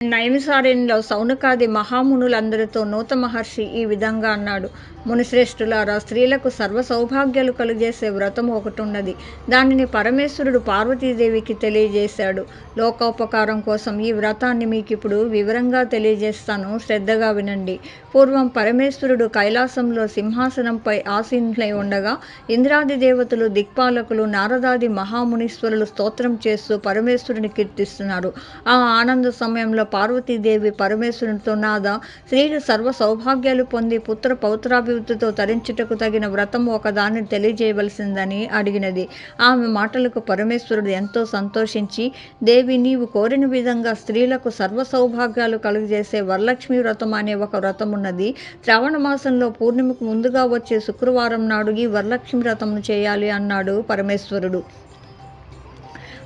నైమిసారణ్యంలో సౌనకాది మహామునులందరితో నూత మహర్షి ఈ విధంగా అన్నాడు. మునిశ్రేష్ఠులారా స్త్రీలకు సర్వ సౌభాగ్యాలు కలుగజేసే వ్రతం ఒకటి ఉన్నది దానిని పరమేశ్వరుడు పార్వతీదేవికి తెలియజేశాడు. లోకోపకారం కోసం ఈ వ్రతాన్ని మీకు ఇప్పుడు వివరంగా తెలియజేస్తాను. శ్రద్ధగా వినండి. పూర్వం పరమేశ్వరుడు కైలాసంలో సింహాసనంపై ఆసీనులై ఉండగా ఇంద్రాది దేవతలు దిక్పాలకులు నారదాది మహామునీశ్వరులు స్తోత్రం చేస్తూ పరమేశ్వరుని కీర్తిస్తున్నారు. ఆ ఆనంద సమయంలో పార్వతీదేవి పరమేశ్వరునితో నాద స్త్రీలు సర్వ సౌభాగ్యాలు పొంది పుత్ర పౌత్రాభివృద్ధితో తరించుటకు తగిన వ్రతం ఒకదాన్ని తెలియజేయవలసిందని అడిగినది. ఆమె మాటలకు పరమేశ్వరుడు ఎంతో సంతోషించి దేవి నీవు కోరిన విధంగా స్త్రీలకు సర్వ సౌభాగ్యాలు కలుగజేసే వరలక్ష్మి వ్రతం అనే ఒక వ్రతం ఉన్నది శ్రావణ మాసంలో పూర్ణిమకు ముందుగా వచ్చే శుక్రవారం నాడు ఈ వరలక్ష్మి వ్రతమును చేయాలి అన్నాడు పరమేశ్వరుడు.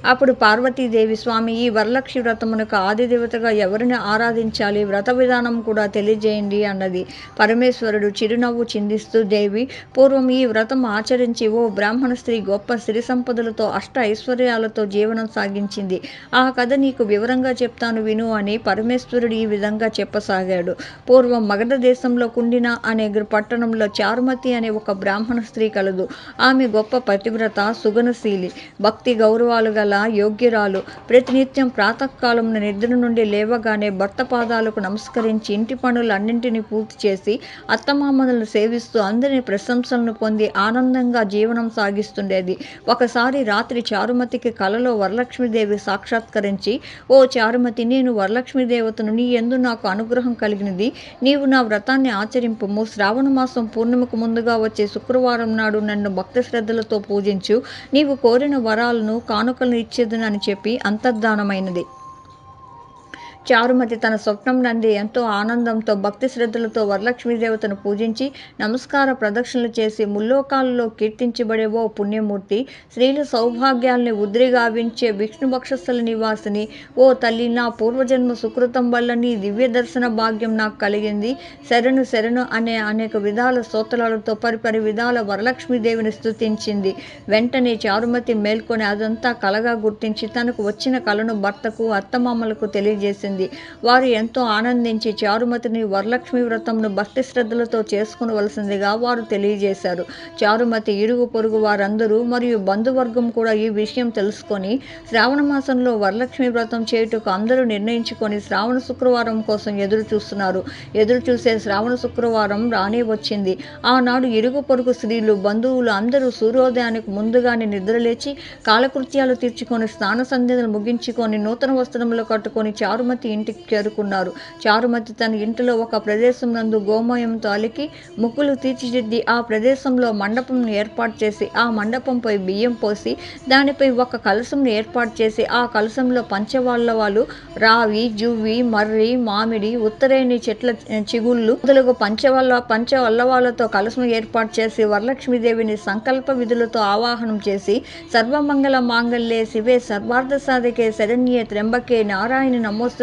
అప్పుడు పార్వతీదేవి స్వామి ఈ వరలక్ష్మి వ్రతమునకు ఆదిదేవతగా ఎవరిని ఆరాధించాలి? వ్రత విధానం కూడా తెలియజేయండి అన్నది. పరమేశ్వరుడు చిరునవ్వు చిందిస్తూ దేవి పూర్వం ఈ వ్రతం ఆచరించి ఓ బ్రాహ్మణ స్త్రీ గొప్ప సిరి సంపదలతో అష్ట ఐశ్వర్యాలతో జీవనం సాగించింది. ఆ కథ నీకు వివరంగా చెప్తాను విను అని పరమేశ్వరుడు ఈ విధంగా చెప్పసాగాడు. పూర్వం మగధ దేశంలో కుండిన అనే పట్టణంలో చారుమతి అనే ఒక బ్రాహ్మణ స్త్రీ కలదు. ఆమె గొప్ప పతివ్రత సుగనశీలి భక్తి గౌరవాలు గల యోగ్యురాలు. ప్రతినిత్యం ప్రాతకాలంలో నిద్ర నుండి లేవగానే భర్త పాదాలకు నమస్కరించి ఇంటి పనులన్నింటినీ పూర్తి చేసి అత్తమామలను సేవిస్తూ అందరిని ప్రశంసలను పొంది ఆనందంగా జీవనం సాగిస్తుండేది. ఒకసారి రాత్రి చారుమతికి కలలో వరలక్ష్మీదేవి సాక్షాత్కరించి ఓ చారుమతి నేను వరలక్ష్మీదేవతను నీ ఎందు నాకు అనుగ్రహం కలిగినది. నీవు నా వ్రతాన్ని ఆచరింపుము. శ్రావణ మాసం పూర్ణిమకు ముందుగా వచ్చే శుక్రవారం నాడు నన్ను భక్తి శ్రద్ధలతో పూజించు. నీవు కోరిన వరాలను కానుకలను ఇచ్చేదనని చెప్పి అంతర్ధానమైనది. చారుమతి తన స్వప్నం నంది ఎంతో ఆనందంతో భక్తి శ్రద్ధలతో వరలక్ష్మీదేవతను పూజించి నమస్కార ప్రదక్షిణలు చేసి ముల్లోకాలలో కీర్తించబడే ఓ పుణ్యమూర్తి స్త్రీల సౌభాగ్యాల్ని ఉద్రిగావించే విష్ణుభక్షస్థల నివాసిని. ఓ తల్లి నా పూర్వజన్మ సుకృతం వల్ల నీ దివ్య దర్శన భాగ్యం నాకు కలిగింది. శరణు శరణు అనే అనేక విధాల స్తోత్రాలతో పరిపరి విధాల వరలక్ష్మీదేవిని స్థుతించింది వెంటనే చారుమతి మేల్కొని అదంతా కలగా గుర్తించి తనకు వచ్చిన కలను భర్తకు అత్తమామలకు తెలియజేసింది. వారు ఎంతో ఆనందించి చారుమతిని వరలక్ష్మి వ్రతంను భక్తి శ్రద్ధలతో చేసుకునవలసిందిగా వారు తెలియజేశారు. చారుమతి ఇరుగు పొరుగు వారందరూ మరియు బంధువర్గం కూడా ఈ విషయం తెలుసుకొని శ్రావణ మాసంలో వరలక్ష్మి వ్రతం చేయుటకు అందరూ నిర్ణయించుకొని శ్రావణ శుక్రవారం కోసం ఎదురు చూస్తున్నారు. ఎదురు చూసే శ్రావణ శుక్రవారం రానే వచ్చింది. ఆనాడు ఇరుగు పొరుగు స్త్రీలు బంధువులు అందరూ సూర్యోదయానికి ముందుగానే నిద్రలేచి కాలకృత్యాలు తీర్చుకొని స్నాన సంధ్యలు ముగించుకొని నూతన వస్త్రములు కట్టుకొని చారుమతి ఇంటికి చేరుకున్నారు. చారుమతి తన ఇంటిలో ఒక ప్రదేశం నందు గోమయంతో అలికి ముక్కులు తీర్చిదిద్ది ఆ ప్రదేశంలో మండపం ఏర్పాటు చేసి ఆ మండపంపై బియ్యం పోసి దానిపై ఒక కలశంను ఏర్పాటు చేసి ఆ కలశంలో వాళ్ళు రావి జువ్వి మర్రి మామిడి ఉత్తరేణి చెట్ల చిగుళ్ళు మొదలగు పంచవల్ల పంచవల్లవాలతో కలశం ఏర్పాటు చేసి వరలక్ష్మీదేవిని సంకల్ప విధులతో ఆవాహనం చేసి సర్వమంగళ మాంగళ్యే శివే సర్వార్థ సాధకే శరణ్యే త్రింబకే నారాయణ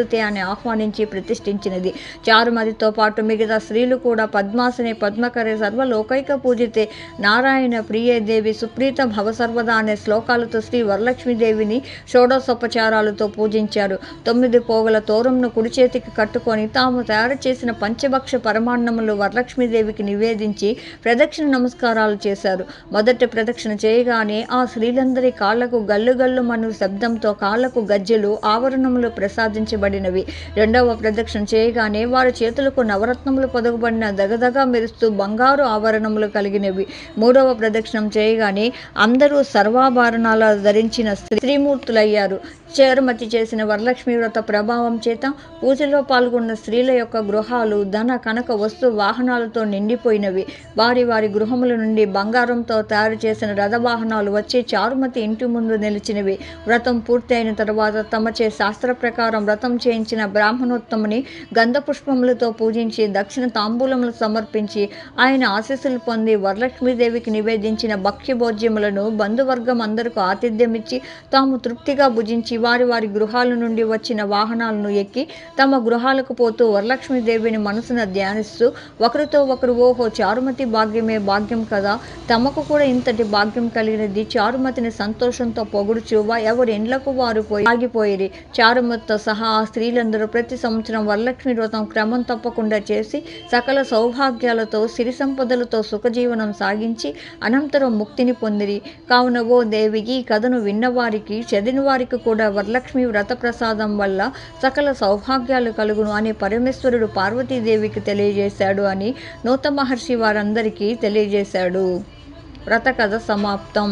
పార్వతి అని ఆహ్వానించి ప్రతిష్ఠించినది. చారుమతితో పాటు మిగతా స్త్రీలు కూడా పద్మాసనే పద్మకరే సర్వలోకైక పూజితే నారాయణ ప్రియదేవి సుప్రీత భవసర్వదా అనే శ్లోకాలతో శ్రీ వరలక్ష్మీదేవిని షోడోసోపచారాలతో పూజించారు. తొమ్మిది పోగల తోరంను కుడి చేతికి కట్టుకొని తాము తయారు చేసిన పంచభక్ష పరమాన్నములు వరలక్ష్మీదేవికి నివేదించి ప్రదక్షిణ నమస్కారాలు చేశారు. మొదటి ప్రదక్షిణ చేయగానే ఆ స్త్రీలందరి కాళ్ళకు గల్లు గల్లు మను శబ్దంతో కాళ్ళకు గజ్జెలు ఆవరణములు ప్రసాదించబడి ప్రసాదించబడినవి రెండవ ప్రదక్షిణ చేయగానే వారి చేతులకు నవరత్నములు పొదగబడిన దగదగా మెరుస్తూ బంగారు ఆభరణములు కలిగినవి. మూడవ ప్రదక్షిణం చేయగానే అందరూ సర్వాభరణాలు ధరించిన స్త్రీమూర్తులయ్యారు చేరుమతి చేసిన వరలక్ష్మి వ్రత ప్రభావం చేత పూజలో పాల్గొన్న స్త్రీల యొక్క గృహాలు ధన కనక వస్తు వాహనాలతో నిండిపోయినవి. వారి వారి గృహముల నుండి బంగారంతో తయారు చేసిన రథవాహనాలు వచ్చి చారుమతి ఇంటి ముందు నిలిచినవి. వ్రతం పూర్తయిన తర్వాత తమచే శాస్త్ర ప్రకారం వ్రతం చేయించిన బ్రాహ్మణోత్తముని గంధపుష్పములతో పూజించి దక్షిణ తాంబూలములు సమర్పించి ఆయన ఆశీస్సులు పొంది వరలక్ష్మీదేవికి నివేదించిన భక్ష్యభోజ్యములను బంధువర్గం అందరికీ ఆతిథ్యమిచ్చి తాము తృప్తిగా భుజించి వారి వారి గృహాల నుండి వచ్చిన వాహనాలను ఎక్కి తమ గృహాలకు పోతూ వరలక్ష్మీదేవిని మనసున ధ్యానిస్తూ ఒకరితో ఒకరు ఓహో చారుమతి భాగ్యమే భాగ్యం కదా. తమకు కూడా ఇంతటి భాగ్యం కలిగినది. చారుమతిని సంతోషంతో పొగుడుచు ఎవరి ఇండ్లకు వారు పోయి ఆగిపోయిరి. చారుమతితో సహా ఆ స్త్రీలందరూ ప్రతి సంవత్సరం వరలక్ష్మి వ్రతం క్రమం తప్పకుండా చేసి సకల సౌభాగ్యాలతో సిరి సంపదలతో సుఖజీవనం సాగించి అనంతరం ముక్తిని పొందిరి. కావున ఓ దేవి ఈ కథను విన్నవారికి చదివిన వారికి కూడా వరలక్ష్మి వ్రత ప్రసాదం వల్ల సకల సౌభాగ్యాలు కలుగును అని పరమేశ్వరుడు పార్వతీదేవికి తెలియజేశాడు అని నూత మహర్షి వారందరికీ తెలియజేశాడు. వ్రత కథ సమాప్తం.